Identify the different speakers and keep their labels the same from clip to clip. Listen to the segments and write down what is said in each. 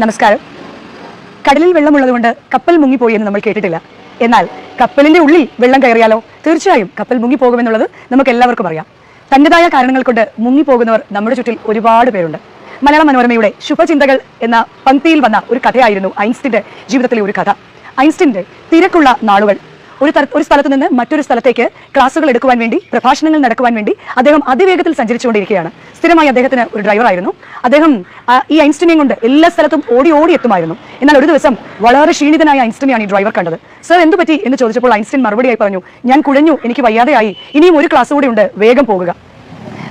Speaker 1: നമസ്കാരം. കടലിൽ വെള്ളമുള്ളതുകൊണ്ട് കപ്പൽ മുങ്ങിപ്പോയി എന്ന് നമ്മൾ കേട്ടിട്ടില്ല. എന്നാൽ കപ്പലിന്റെ ഉള്ളിൽ വെള്ളം കയറിയാലോ? തീർച്ചയായും കപ്പൽ മുങ്ങിപ്പോകുമെന്നുള്ളത് നമുക്ക് എല്ലാവർക്കും അറിയാം. തന്റേതായ കാരണങ്ങൾ കൊണ്ട് മുങ്ങിപ്പോകുന്നവർ നമ്മുടെ ചുറ്റിൽ ഒരുപാട് പേരുണ്ട്. മലയാള മനോരമയുടെ ശുഭചിന്തകൾ എന്ന പങ്ക്തിയിൽ വന്ന ഒരു കഥയായിരുന്നു ഐൻസ്റ്റിന്റെ ജീവിതത്തിലെ ഒരു കഥ. ഐൻസ്റ്റിന്റെ തിരക്കുള്ള നാളുകൾ ഒരു ഒരു സ്ഥലത്ത് നിന്ന് മറ്റൊരു സ്ഥലത്തേക്ക് ക്ലാസ്സുകൾ എടുക്കുവാൻ വേണ്ടി പ്രഭാഷണങ്ങൾ നടക്കുവാൻ വേണ്ടി അദ്ദേഹം അതിവേഗത്തിൽ സഞ്ചരിച്ചുകൊണ്ടിരിക്കുകയാണ്. സ്ഥിരമായി അദ്ദേഹത്തിന് ഒരു ഡ്രൈവറായിരുന്നു അദ്ദേഹം ഈ ഐൻസ്റ്റിനെയും കൊണ്ട് എല്ലാ സ്ഥലത്തും ഓടി ഓടി എത്തുമായിരുന്നു. എന്നാൽ ഒരു ദിവസം വളരെ ക്ഷീണിതനായ ഐൻസ്റ്റിനെയാണ് ഈ ഡ്രൈവർ കണ്ടത്. സർ എന്തു പറ്റി? എന്ന് ചോദിച്ചപ്പോൾ ഐൻസ്റ്റീൻ മറുപടിയായി പറഞ്ഞു ഞാൻ കുഴഞ്ഞു എനിക്ക് വയ്യാതെയായി. ഇനിയും ഒരു ക്ലാസ് കൂടി ഉണ്ട് വേഗം പോകുക.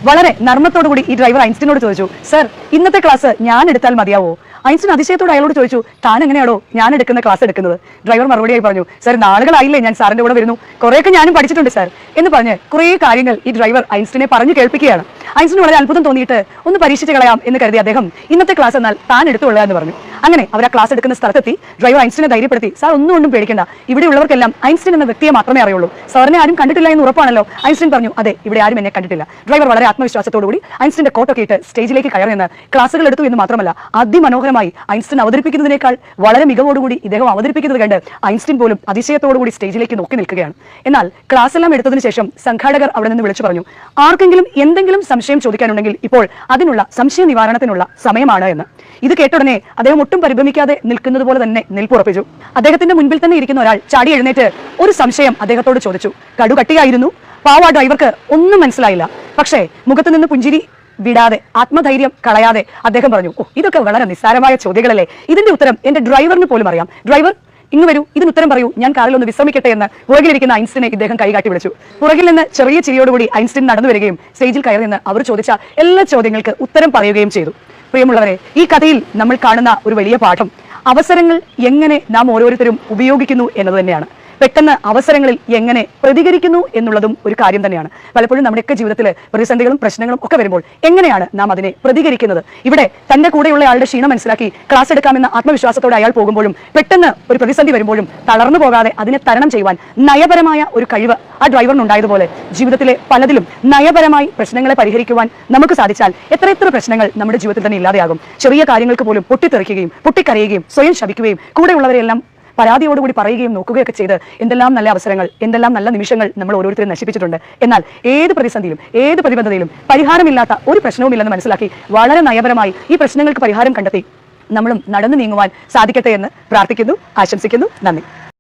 Speaker 1: വളരെ നർമ്മത്തോടുകൂടി ഈ ഡ്രൈവർ ഐൻസ്റ്റീനോട് ചോദിച്ചു സർ ഇന്നത്തെ ക്ലാസ് ഞാൻ എടുത്താൽ മതിയാവോ? ഐൻസ്റ്റീൻ അതിശയത്തോട് അയാളോട് ചോദിച്ചു താൻ എങ്ങനെയാണോ ഞാൻ എടുക്കുന്ന ക്ലാസ് എടുക്കുന്നത്? ഡ്രൈവർ മറുപടിയായി പറഞ്ഞു സർ നാളുകളായില്ലേ ഞാൻ സാറിന്റെ കൂടെ വരുന്നു. കുറേയൊക്കെ ഞാനും പഠിച്ചിട്ടുണ്ട് സാർ എന്ന് പറഞ്ഞ് കുറേ കാര്യങ്ങൾ ഈ ഡ്രൈവർ ഐൻസ്റ്റീനെ പറഞ്ഞു കേൾപ്പിക്കുകയാണ്. ഐൻസ്റ്റീൻ വളരെ അത്ഭുതം തോന്നിയിട്ട് ഒന്ന് പരീക്ഷിച്ച് കളയാം എന്ന് കരുതി അദ്ദേഹം ഇന്നത്തെ ക്ലാസ് എന്നാൽ താൻ എടുത്തുകൊള്ളുക എന്ന് പറഞ്ഞു. അങ്ങനെ അവർ ആ ക്ലാസ് എടുക്കുന്ന സ്ഥലത്തെത്തി. ഡ്രൈവർ ഐൻസ്റ്റീനെ ധൈര്യപ്പെടുത്തി. സാർ ഒന്നും ഒന്നും പേടിക്കണ്ട ഇവിടെയുള്ളവർക്കെല്ലാം ഐൻസ്റ്റീൻ എന്ന വ്യക്തിയെ മാത്രമേ അറിയുള്ളൂ. സാറിനെ ആരും കണ്ടിട്ടില്ല എന്ന് ഉറപ്പാണല്ലോ. ഐൻസ്റ്റീൻ പറഞ്ഞു അതെ ഇവിടെ ആരും എന്നെ കണ്ടിട്ടില്ല. ഡ്രൈവർ വളരെ ആത്മവിശ്വാസത്തോടുകൂടി ഐൻസ്റ്റീന്റെ കോട്ടൊക്കെ ഇട്ട് സ്റ്റേജിലേക്ക് കയറി നിന്ന് ക്ലാസ്സുകൾ എടുത്തു എന്ന് മാത്രമല്ല അതിമനോഹരമായി ഐൻസ്റ്റീൻ അവതരിപ്പിക്കുന്നതിനേക്കാൾ വളരെ മികവോടുകൂടി ഇദ്ദേഹം അവതരിപ്പിക്കുന്നത് കണ്ട് ഐൻസ്റ്റീൻ പോലും അതിശയത്തോടുകൂടി സ്റ്റേജിലേക്ക് നോക്കി നിൽക്കുകയാണ്. എന്നാൽ ക്ലാസ് എല്ലാം എടുത്തതിന് ശേഷം സംഘാടകർ അവിടെ നിന്ന് വിളിച്ചു പറഞ്ഞു ആർക്കെങ്കിലും എന്തെങ്കിലും സംശയം ചോദിക്കാനുണ്ടെങ്കിൽ ഇപ്പോൾ അതിനുള്ള സംശയ നിവാരണത്തിനുള്ള സമയമാണ് എന്ന്. ഇത് കേട്ടുടനെ അദ്ദേഹം ഒട്ടും പരിഭ്രമിക്കാതെ നിൽക്കുന്നത് പോലെ തന്നെ നിൽപ്പുറപ്പിച്ചു. അദ്ദേഹത്തിന്റെ മുൻപിൽ തന്നെ ഇരിക്കുന്ന ഒരാൾ ചാടി എഴുന്നേറ്റ് ഒരു സംശയം അദ്ദേഹത്തോട് ചോദിച്ചു. കടുകട്ടിയായിരുന്നു പാവ ഡ്രൈവർക്ക് ഒന്നും മനസ്സിലായില്ല. പക്ഷേ മുഖത്ത് നിന്ന് പുഞ്ചിരി വിടാതെ ആത്മധൈര്യം കളയാതെ അദ്ദേഹം പറഞ്ഞു ഓ ഇതൊക്കെ വളരെ നിസ്സാരമായ ചോദ്യങ്ങളല്ലേ? ഇതിന്റെ ഉത്തരം എന്റെ ഡ്രൈവറിന് പോലും അറിയാം. ഡ്രൈവർ ഇങ്ങ് വരൂ ഇതിന് ഉത്തരം പറയൂ. ഞാൻ കാറിൽ ഒന്ന് വിശ്രമിക്കട്ടെ എന്ന് പുറകിലിരിക്കുന്ന ഐൻസ്റ്റിനെ ഇദ്ദേഹം കൈകാട്ടി വിളിച്ചു. പുറകിൽ നിന്ന് ചെറിയ ചിരിയോടുകൂടി ഐൻസ്റ്റീൻ നടന്നു വരികയും സ്റ്റേജിൽ കയറി നിന്ന് അവർ ചോദിച്ച എല്ലാ ചോദ്യങ്ങൾക്ക് ഉത്തരം പറയുകയും ചെയ്തു. പ്രിയമുള്ളവരെ ഈ കഥയിൽ നമ്മൾ കാണുന്ന ഒരു വലിയ പാഠം. അവസരങ്ങൾ എങ്ങനെ നാം ഓരോരുത്തരും ഉപയോഗിക്കുന്നു എന്നത് തന്നെയാണ്. പെട്ടെന്ന് അവസരങ്ങളിൽ എങ്ങനെ പ്രതികരിക്കുന്നു എന്നുള്ളതും ഒരു കാര്യം തന്നെയാണ്. പലപ്പോഴും നമ്മുടെയൊക്കെ ജീവിതത്തിൽ പ്രതിസന്ധികളും പ്രശ്നങ്ങളും ഒക്കെ വരുമ്പോൾ എങ്ങനെയാണ് നാം അതിനെ പ്രതികരിക്കുന്നത്? ഇവിടെ തന്റെ കൂടെയുള്ള ആളുടെ ക്ഷീണം മനസ്സിലാക്കി ക്ലാസ് എടുക്കാമെന്ന ആത്മവിശ്വാസത്തോടെ അയാൾ പോകുമ്പോഴും പെട്ടെന്ന് ഒരു പ്രതിസന്ധി വരുമ്പോഴും തളർന്നു പോകാതെ അതിനെ തരണം ചെയ്യുവാൻ നയപരമായ ഒരു കഴിവ് ആ ഡ്രൈവറിനുണ്ടായതുപോലെ ജീവിതത്തിലെ പലതിലും നയപരമായി പ്രശ്നങ്ങളെ പരിഹരിക്കുവാൻ നമുക്ക് സാധിച്ചാൽ എത്ര എത്ര പ്രശ്നങ്ങൾ നമ്മുടെ ജീവിതത്തിൽ തന്നെ ഇല്ലാതെയാകും. ചെറിയ കാര്യങ്ങൾക്ക് പോലും പൊട്ടിത്തെറിക്കുകയും പൊട്ടിക്കരയുകയും സ്വയം ശപിക്കുകയും കൂടെയുള്ളവരെല്ലാം പരാതിയോടുകൂടി പറയുകയും നോക്കുകയൊക്കെ ചെയ്ത് എന്തെല്ലാം നല്ല അവസരങ്ങൾ എന്തെല്ലാം നല്ല നിമിഷങ്ങൾ നമ്മൾ ഓരോരുത്തരും നശിപ്പിച്ചിട്ടുണ്ട്. എന്നാൽ ഏത് പ്രതിസന്ധിയിലും ഏത് പ്രതിബദ്ധതയിലും പരിഹാരമില്ലാത്ത ഒരു പ്രശ്നവുമില്ലെന്ന് മനസ്സിലാക്കി വളരെ നയപരമായി ഈ പ്രശ്നങ്ങൾക്ക് പരിഹാരം കണ്ടെത്തി നമ്മളും നടന്നു നീങ്ങുവാൻ സാധിക്കട്ടെ എന്ന് പ്രാർത്ഥിക്കുന്നു ആശംസിക്കുന്നു. നന്ദി.